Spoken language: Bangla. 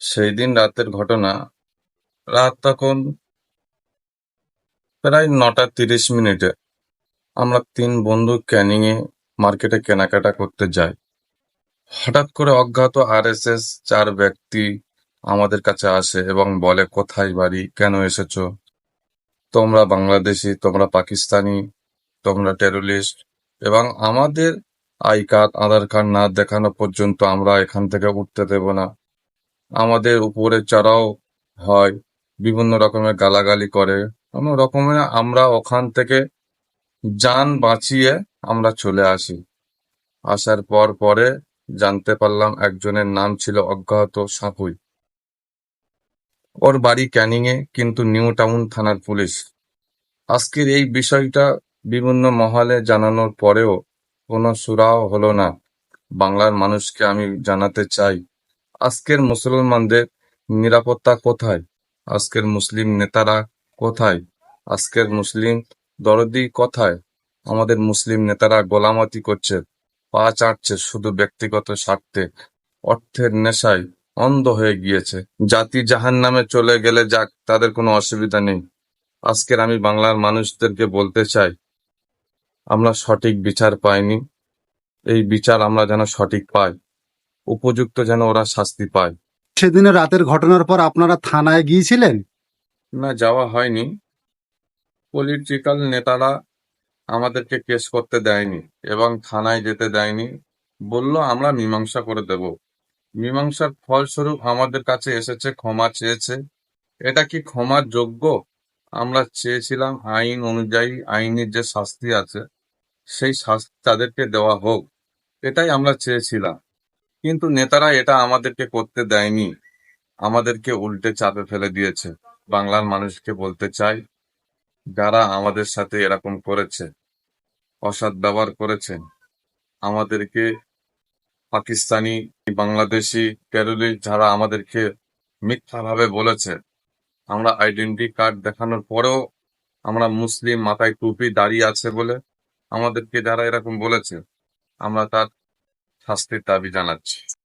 সেই দিন রাতের ঘটনা, রাত তখন প্রায় নটা তিরিশ মিনিটে আমরা তিন বন্ধু ক্যানিংয়ে মার্কেটে কেনাকাটা করতে যাই। হঠাৎ করে অজ্ঞাত আরএসএস চার ব্যক্তি আমাদের কাছে আসে এবং বলে, কোথায় বাড়ি? কেন এসেছ? তোমরা বাংলাদেশি, তোমরা পাকিস্তানি, তোমরা টেরোরিস্ট এবং আমাদের আই কার্ড, আধার কার্ড না দেখানো পর্যন্ত আমরা এখান থেকে উঠতে দেব না। আমাদের উপরে চড়াও হয়, বিভিন্ন রকমের গালাগালি করে। কোনো রকমের আমরা ওখান থেকে যান বাঁচিয়ে আমরা চলে আসি। আসার পর পরে জানতে পারলাম একজনের নাম ছিল অজ্ঞাত সাপুই। ওর বাড়ি ক্যানিংয়ে, কিন্তু নিউ টাউন থানার পুলিশ। আজকের এই বিষয়টা বিভিন্ন মহলে জানানোর পরেও কোনো সুরাও হলো না। বাংলার মানুষকে আমি জানাতে চাই। আজকের মুসলমানদের নিরাপত্তা কোথায়? আজকের মুসলিম নেতারা কোথায়? আজকের মুসলিম দরদি কোথায়? আমাদের মুসলিম নেতারা গোলামতি করছে, পা চাটছে শুধু ব্যক্তিগত স্বার্থে। অর্থের নেশায় অন্ধ হয়ে গিয়েছে। জাতি জাহান নামে চলে গেলে যাক, তাদের কোনো অসুবিধা নেই। আজকের আমি বাংলার মানুষদেরকে বলতে চাই, আমরা সঠিক বিচার পাইনি। এই বিচার আমরা যেন সঠিক পাই। উপযুক্ত যেন ওরা শাস্তি পায়। সেদিনের রাতের ঘটনার পর আপনারা থানায় গিয়েছিলেন? না যাওয়া হয়নি। পলিটিক্যাল নেতারা আমাদেরকে কেস করতে দেয়নি এবং থানায় যেতে দেয়নি। বলল আমরা মীমাংসা করে দেব। মীমাংসার ফলস্বরূপ আমাদের কাছে এসেছে ক্ষমা চেয়েছে। এটা কি ক্ষমার যোগ্য? আমরা চেয়েছিলাম আইন অনুযায়ী আইনের যে শাস্তি আছে সেই শাস্তি তাদেরকে দেওয়া হোক। এটাই আমরা চেয়েছিলাম। কিন্তু নেতারা এটা আমাদেরকে করতে দেয়নি। আমাদেরকে উল্টে চাপে ফেলে দিয়েছে। বাংলার মানুষকে বলতে চাই, যারা আমাদের সাথে এরকম করেছে, অসৎ ব্যবহার করেছেন আমাদেরকে পাকিস্তানি, বাংলাদেশি টেরোরিস্ট যারা আমাদেরকে মিথ্যাভাবে বলেছে, আমরা আইডেন্টি কার্ড দেখানোর পরেও আমরা মুসলিম মাথায় টুপি দাঁড়িয়ে আছে বলে আমাদেরকে যারা এরকম বলেছে, আমরা তার শাস্তির দাবি জানাচ্ছি।